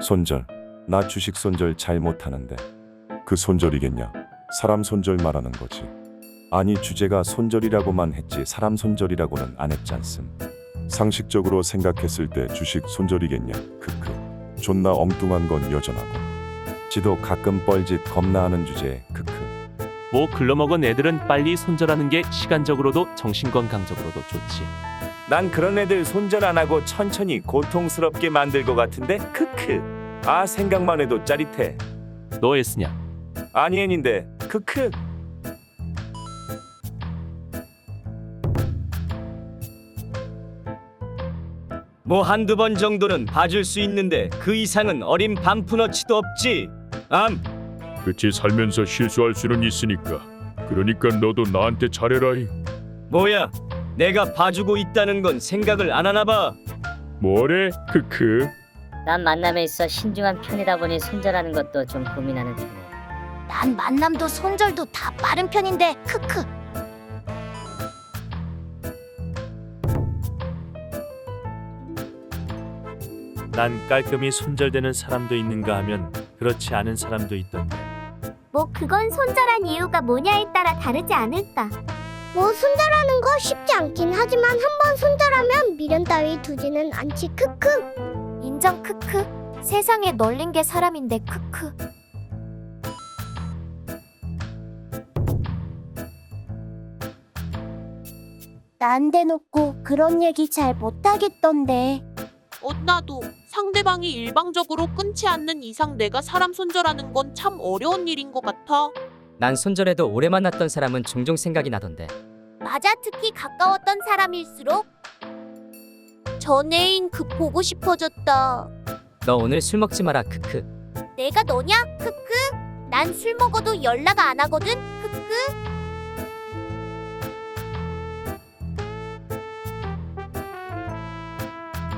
손절. 나 주식 손절 잘 못하는데. 그 손절이겠냐? 사람 손절 말하는 거지. 아니 주제가 손절이라고만 했지 사람 손절이라고는 안 했지 않음. 상식적으로 생각했을 때 주식 손절이겠냐? 크크. 존나 엉뚱한 건 여전하고. 지도 가끔 뻘짓 겁나 하는 주제에 크크. 뭐 글러먹은 애들은 빨리 손절하는 게 시간적으로도 정신건강적으로도 좋지. 난 그런 애들 손절 안 하고 천천히 고통스럽게 만들 것 같은데 크크 아 생각만 해도 짜릿해 너 애쓰냐? 아니 애인데 크크 뭐 한두 번 정도는 봐줄 수 있는데 그 이상은 어린 반푼어치도 없지. 암, 그치 살면서 실수할 수는 있으니까 그러니까 너도 나한테 잘해라이 뭐야? 내가 봐주고 있다는 건 생각을 안 하나 봐. 뭐래? 크크. 난 만남에 있어 신중한 편이다 보니 손절하는 것도 좀 고민하는 편이야. 난 만남도 손절도 다 빠른 편인데 크크. 난 깔끔히 손절되는 사람도 있는가 하면 그렇지 않은 사람도 있던데. 뭐 그건 손절한 이유가 뭐냐에 따라 다르지 않을까. 뭐 손절하는 거 쉽지 않긴 하지만 한 번 손절하면 미련 따위 두지는 않지. 크크. 인정 크크. 세상에 널린 게 사람인데 크크. 난 대놓고 그런 얘기 잘 못하겠던데. 어, 나도 상대방이 일방적으로 끊지 않는 이상 내가 사람 손절하는 건 참 어려운 일인 것 같아. 난 손절해도 오래 만났던 사람은 종종 생각이 나던데. 맞아 특히 가까웠던 사람일수록. 전 애인 그 보고 싶어졌다. 너 오늘 술 먹지 마라 크크. 내가 너냐 크크? 난 술 먹어도 연락 안 하거든 크크